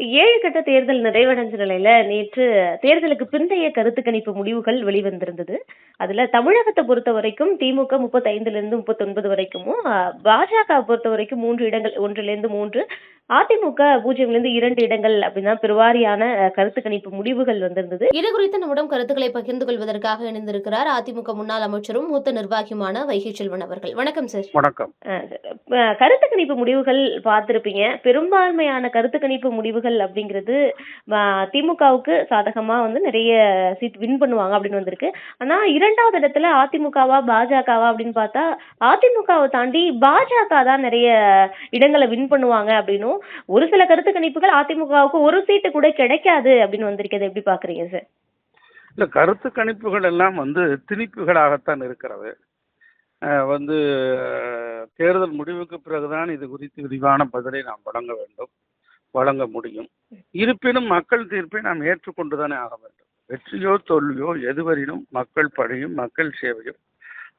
ஏழு கட்ட தேர்தல் நிறைவடைஞ்ச நிலையில நேற்று தேர்தலுக்கு பிந்தைய கருத்து கணிப்பு முடிவுகள் வெளிவந்திருந்தது. அதுல தமிழகத்தை பொறுத்த வரைக்கும் திமுக முப்பத்தைந்துல இருந்து முப்பத்தொன்பது வரைக்கும் பாஜக பொறுத்த வரைக்கும் மூன்று இடங்கள் ஒன்றிலிருந்து மூன்று அதிமுக பூஜ்ஜியம்ல இருந்து இரண்டு இடங்கள் அப்படின்னா பெருவாரியான கருத்து கணிப்பு முடிவுகள் வந்திருந்தது. இது குறித்து நம்மிடம் கருத்துக்களை பகிர்ந்து கொள்வதற்காக இணைந்திருக்கிறார் அதிமுக முன்னாள் அமைச்சரும் மூத்த நிர்வாகியுமான வைகை செல்வன் அவர்கள். வணக்கம் சார். வணக்கம். கருத்து கணிப்பு முடிவுகள் பார்த்திருப்பீங்க. பெரும்பான்மையான கருத்து கணிப்பு முடிவுகள் அப்படிங்கிறது திமுகவுக்கு சாதகமா வந்து நிறைய சீட் வின் பண்ணுவாங்க அப்படின்னு வந்திருக்கு. ஆனா இரண்டாவது இடத்துல அதிமுகவா பாஜகவா அப்படின்னு பார்த்தா அதிமுகவை தாண்டி பாஜக தான் நிறைய இடங்களை வின் பண்ணுவாங்க அப்படின்னும் ஒரு சில கருத்து கணிப்புகள் அதிமுகவுக்கு ஒரு சீட்டு கூட கிடைக்காது அப்படின்னு வந்திருக்கிறது. எப்படி பாக்குறீங்க சார் இல்ல கருத்து கணிப்புகள் எல்லாம் வந்து திணிப்புகளாகத்தான் இருக்கிறது. வந்து தேர்தல் முடிவுக்கு பிறகுதான் இது குறித்து விரிவான பதிலை நாம் வழங்க வேண்டும் வழங்க முடியும். இருப்பினும் மக்கள் தீர்ப்பை நாம் ஏற்றுக்கொண்டுதானே ஆக வேண்டும். வெற்றியோ தோல்வியோ எதுவரினும் மக்கள் பணியும் மக்கள் சேவையும்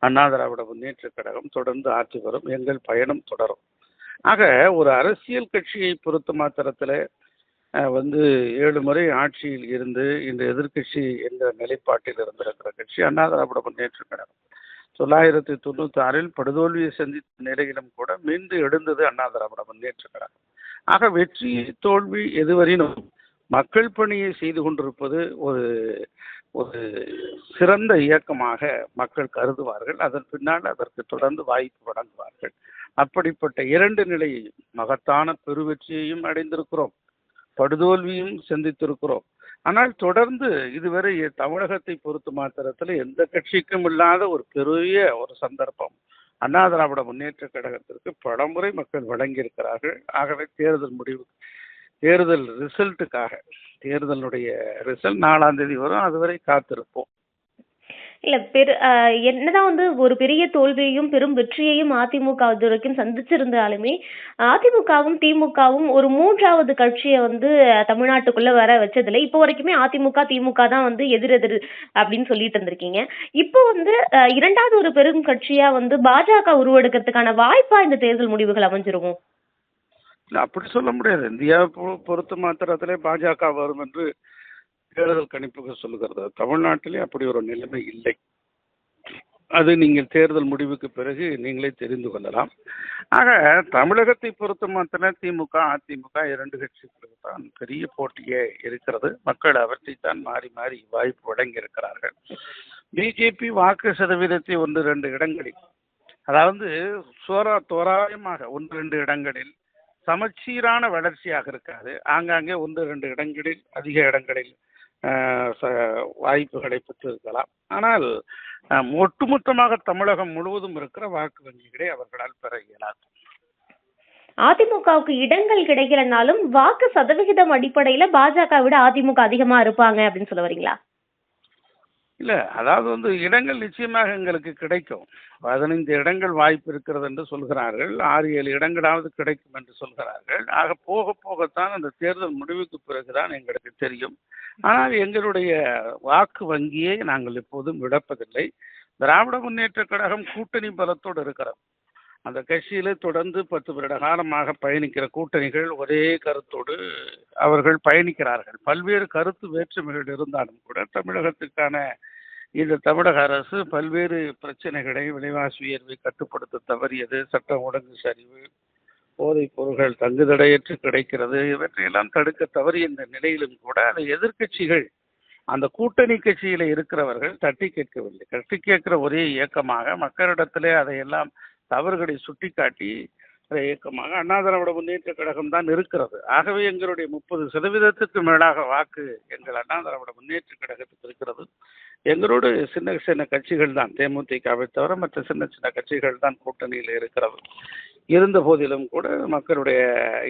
அண்ணா திராவிட முன்னேற்ற கழகம் தொடர்ந்து ஆற்றி வரும். எங்கள் பயணம் தொடரும். ஆக ஒரு அரசியல் கட்சியை பொறுத்த மாத்திரத்தில் வந்து ஏழு முறை ஆட்சியில் இருந்து இந்த எதிர்க்கட்சி என்ற நிலைப்பாட்டில் இருந்திருக்கிற கட்சி அண்ணா திராவிட முன்னேற்ற கழகம். தொள்ளாயிரத்தி தொண்ணூத்தி ஆறில் படுதோல்வியை சந்தித்த நிலையிலும் கூட மீண்டு எழுந்தது அண்ணா திராவிட முன்னேற்ற கழகம். ஆக வெற்றி தோல்வி எதுவரையினும் மக்கள் பணியை செய்து கொண்டிருப்பது ஒரு ஒரு சிறந்த இயக்கமாக மக்கள் கருதுவார்கள். அதன் பின்னால் அதற்கு தொடர்ந்து வாய்ப்பு வழங்குவார்கள். அப்படிப்பட்ட இரண்டு நிலையையும் மகத்தான பெருவெற்றியையும் அடைந்திருக்கிறோம். படுதோல்வியும் சந்தித்திருக்கிறோம். ஆனால் தொடர்ந்து இதுவரை தமிழகத்தை பொறுத்த மாத்திரத்தில் எந்த கட்சிக்கும் இல்லாத ஒரு பெரிய ஒரு சந்தர்ப்பம். அண்ணா திராவிட முன்னேற்ற கழகத்திற்கு பலமுறை மக்கள் வழங்கியிருக்கிறார்கள். ஆகவே தேர்தல் முடிவு தேர்தல் ரிசல்ட்டுக்காக. தேர்தலுடைய ரிசல்ட் நாலாம் தேதி வரும். அதுவரை காத்திருப்போம். இல்ல பெரு என்னதான் வந்து ஒரு பெரிய தோல்வியையும் பெரும் வெற்றியையும் அதிமுக இது வரைக்கும் சந்திச்சிருந்தாலுமே அதிமுகவும் திமுகவும் ஒரு மூன்றாவது கட்சியை வந்து தமிழ்நாட்டுக்குள்ள வர வச்சதில்லை. இப்போ வரைக்குமே அதிமுக திமுக தான் வந்து எதிரெதிர் அப்படின்னு சொல்லிட்டு இருந்திருக்கீங்க. இப்போ வந்து இரண்டாவது ஒரு பெரும் கட்சியா வந்து பாஜக உருவெடுக்கிறதுக்கான வாய்ப்பா இந்த தேர்தல் முடிவுகள் அமைஞ்சிருவோம் இல்லை அப்படி சொல்ல முடியாது. இந்தியாவை பொ- பொறுத்த மாத்திரத்திலே பாஜக வரும் என்று தேர்தல் கணிப்புகள் சொல்லுகிறது. தமிழ்நாட்டிலே அப்படி ஒரு நிலைமை இல்லை. அது நீங்கள் தேர்தல் முடிவுக்கு பிறகு நீங்களே தெரிந்து கொள்ளலாம். ஆக தமிழகத்தை பொறுத்த மாத்திரம் திமுக அதிமுக இரண்டு கட்சிகளுக்கு தான் பெரிய போட்டியே இருக்கிறது. மக்கள் அவற்றைத்தான் மாறி மாறி வாய்ப்பு வழங்கியிருக்கிறார்கள். பிஜேபி வாக்கு சதவீதத்தை ஒன்று ரெண்டு இடங்களில் அதாவது சோரா தோராயமாக ஒன்று ரெண்டு இடங்களில் சமச்சீரான வளர்ச்சியாக இருக்காது. ஆங்காங்கே ஒன்று ரெண்டு இடங்களில் அதிக இடங்களில் ச- வாய்ப்புகளை பெற்றிருக்கலாம். ஆனால் ஒட்டுமொத்தமாக தமிழகம் முழுவதும் இருக்கிற வாக்கு வங்கிகளை அவர்களால் பெற இயலாது. அதிமுகவுக்கு இடங்கள் கிடைக்கலனாலும் வாக்கு சதவிகிதம் அடிப்படையில பாஜக விட அதிமுக அதிகமா இருப்பாங்க அப்படின்னு சொல்ல வரீங்களா? இல்லை அதாவது வந்து இடங்கள் நிச்சயமாக எங்களுக்கு கிடைக்கும். பதினைந்து இடங்கள் வாய்ப்பு இருக்கிறது என்று சொல்கிறார்கள். ஆறு ஏழு இடங்களாவது கிடைக்கும் என்று சொல்கிறார்கள். ஆக போக போகத்தான் அந்த தேர்தல் முடிவுக்கு பிறகுதான் எங்களுக்கு தெரியும். ஆனால் எங்களுடைய வாக்கு வங்கியை நாங்கள் எப்போதும் விடப்பதில்லை. திராவிட முன்னேற்ற கழகம் கூட்டணி பலத்தோடு இருக்கிறோம். அந்த கட்சியில் தொடர்ந்து பத்து வருட காலமாக பயணிக்கிற கூட்டணிகள் ஒரே கருத்தோடு அவர்கள் பயணிக்கிறார்கள். பல்வேறு கருத்து வேற்றுமைகள் இருந்தாலும் கூட தமிழகத்துக்கான இந்த தமிழக அரசு பல்வேறு பிரச்சனைகளை விலைவாசி உயர்வை கட்டுப்படுத்த தவறியது சட்டம் ஒழுங்கு சரிவு போதைப் பொருள்கள் தங்குதடையற்று கிடைக்கிறது இவற்றையெல்லாம் தடுக்க தவறிய இந்த நிலையிலும் கூட அந்த எதிர்க்கட்சிகள் அந்த கூட்டணி கட்சியில இருக்கிறவர்கள் தட்டி கேட்கவில்லை. தட்டி கேட்கிற ஒரே இயக்கமாக மக்களிடத்திலே அதையெல்லாம் தவறுகளை சுட்டிக்காட்டி இயக்கமாக அண்ணா திராவிட முன்னேற்ற கழகம் தான் இருக்கிறது. ஆகவே எங்களுடைய முப்பது சதவீதத்துக்கு மேலாக வாக்கு எங்கள் அண்ணா திராவிட முன்னேற்ற கழகத்துக்கு இருக்கிறது. எங்களோடு சின்ன சின்ன கட்சிகள் தான் தேமுதிகவை தவிர மற்ற சின்ன சின்ன கட்சிகள் தான் கூட்டணியில் இருக்கிறது. இருந்த போதிலும் கூட மக்களுடைய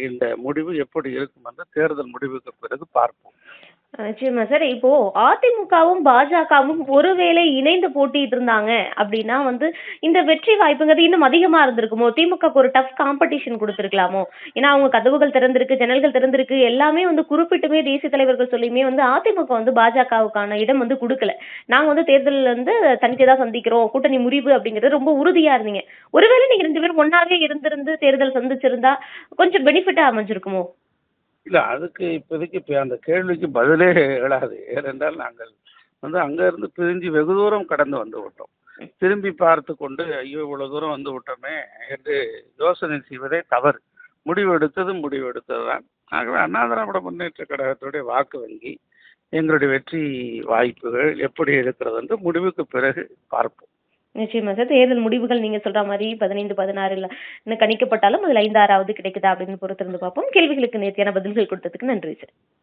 இந்த முடிவு எப்படி இருக்கும் என்று தேர்தல் முடிவுக்கு பிறகு பார்ப்போம். நிச்சயமா. சார் இப்போ அதிமுகவும் பாஜகவும் ஒருவேளை இணைந்து போட்டிட்டு இருந்தாங்க அப்படின்னா வந்து இந்த வெற்றி வாய்ப்புங்கிறது இன்னும் அதிகமா இருந்திருக்குமோ? திமுக ஒரு டஃப் காம்படிஷன் கொடுத்திருக்கலாமோ? ஏன்னா அவங்க கதவுகள் திறந்திருக்கு ஜன்னல்கள் திறந்திருக்கு எல்லாமே வந்து குறிப்பிட்டுமே தேசிய தலைவர்கள் சொல்லியுமே வந்து அதிமுக வந்து பாஜகவுக்கான இடம் வந்து கொடுக்கல. நாங்க வந்து தேர்தல் வந்து தனித்து தான் சந்திக்கிறோம் கூட்டணி முறிவு அப்படிங்கிறது ரொம்ப உறுதியா இருந்தீங்க. ஒருவேளை நீங்க ரெண்டு பேரும் ஒன்னாவே இருந்திருந்து தேர்தல் சந்திச்சிருந்தா கொஞ்சம் பெனிஃபிட்டா அமைஞ்சிருக்குமோ? இல்லை அதுக்கு இப்போதைக்கு இப்போ அந்த கேள்விக்கு பதிலே எழாது. ஏனென்றால் நாங்கள் வந்து அங்கேருந்து பிரிஞ்சு வெகு தூரம் கடந்து வந்து விட்டோம். திரும்பி பார்த்து கொண்டு ஐயோ இவ்வளோ தூரம் வந்து விட்டோமே என்று யோசனை செய்வதே தவறு. முடிவு எடுத்தது முடிவு எடுத்தது தான் ஆகவே அண்ணா திராவிட முன்னேற்ற கழகத்துடைய வாக்கு வங்கி எங்களுடைய வெற்றி வாய்ப்புகள் எப்படி இருக்கிறது என்று முடிவுக்கு பிறகு பார்ப்போம். நிச்சயமா சார். தேர்தல் முடிவுகள் நீங்க சொல்ற மாதிரி பதினைந்து பதினாறுல இன்னும் கணிக்கப்பட்டாலும் அதுல ஐந்து ஆறாவது கிடைக்குதா அப்படின்னு பொறுத்திருந்து பார்ப்போம். கேள்விகளுக்கு நேர்த்தியான பதில்கள் கொடுத்ததுக்கு நன்றி சார்.